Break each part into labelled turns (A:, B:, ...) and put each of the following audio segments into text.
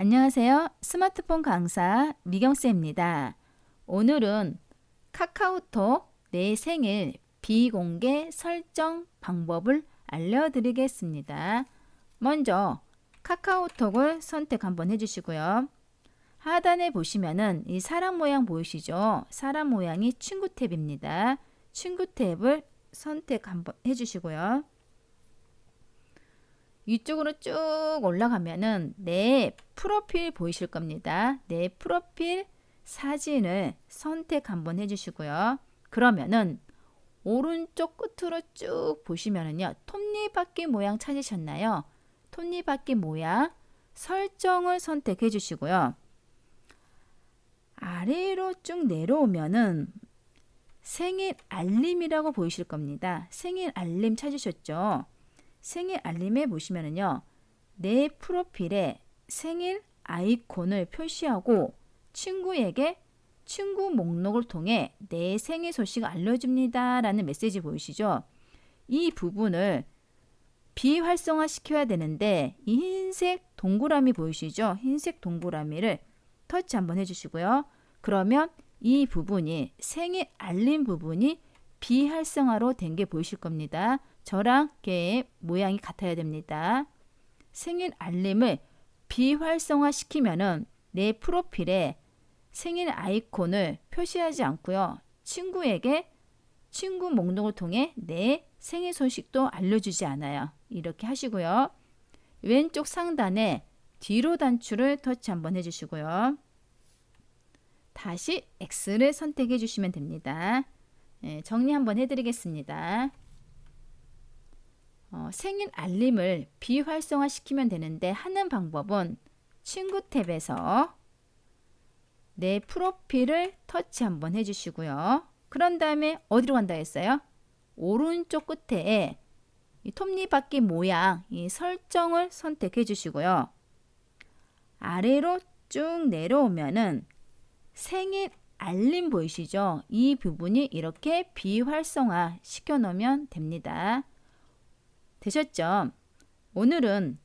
A: 안녕하세요. 스마트폰 강사 미경쌤입니다. 오늘은 카카오톡 내 생일 비공개 설정 방법을 알려드리겠습니다. 먼저 카카오톡을 선택 한번 해주시고요. 하단에 보시면은 이 사람 모양 보이시죠? 사람 모양이 친구 탭입니다. 친구 탭을 선택 한번 해주시고요. 위쪽으로 쭉 올라가면은 내 프로필 보이실 겁니다. 내 프로필 사진을 선택 한번 해주시고요. 그러면은 오른쪽 끝으로 쭉 보시면은요. 톱니바퀴 모양 찾으셨나요? 톱니바퀴 모양 설정을 선택해 주시고요. 아래로 쭉 내려오면은 생일 알림이라고 보이실 겁니다. 생일 알림 찾으셨죠? 생일 알림에 보시면은요. 내 프로필에 생일 아이콘을 표시하고 친구에게 친구 목록을 통해 내 생일 소식 알려줍니다. 라는 메시지 보이시죠? 이 부분을 비활성화 시켜야 되는데 이 흰색 동그라미 보이시죠? 흰색 동그라미를 터치 한번 해주시고요. 그러면 이 부분이 생일 알림 부분이 비활성화로 된 게 보이실 겁니다. 저랑 걔의 모양이 같아야 됩니다. 생일 알림을 비활성화 시키면은 내 프로필에 생일 아이콘을 표시하지 않고요. 친구에게 친구 목록을 통해 내 생일 소식도 알려주지 않아요. 이렇게 하시고요. 왼쪽 상단에 뒤로 단추를 터치 한번 해주시고요. 다시 X를 선택해 주시면 됩니다. 네, 정리 한번 해드리겠습니다. 어, 생일 알림을 비활성화 시키면 되는데 하는 방법은 친구 탭에서 내 프로필을 터치 한번 해주시고요. 그런 다음에 어디로 간다 했어요? 오른쪽 끝에 이 톱니바퀴 모양 이 설정을 선택해 주시고요. 아래로 쭉 내려오면은 생일 알림 보이시죠? 이 부분이 이렇게 비활성화 시켜 놓으면 됩니다. 되셨죠? 오늘은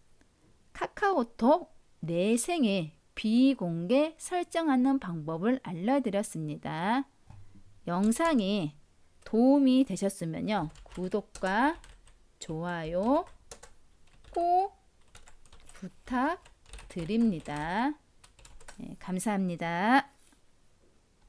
A: 카카오톡 내 생일 비공개 설정하는 방법을 알려드렸습니다. 영상이 도움이 되셨으면요. 구독과 좋아요 꼭 부탁드립니다. 네, 감사합니다.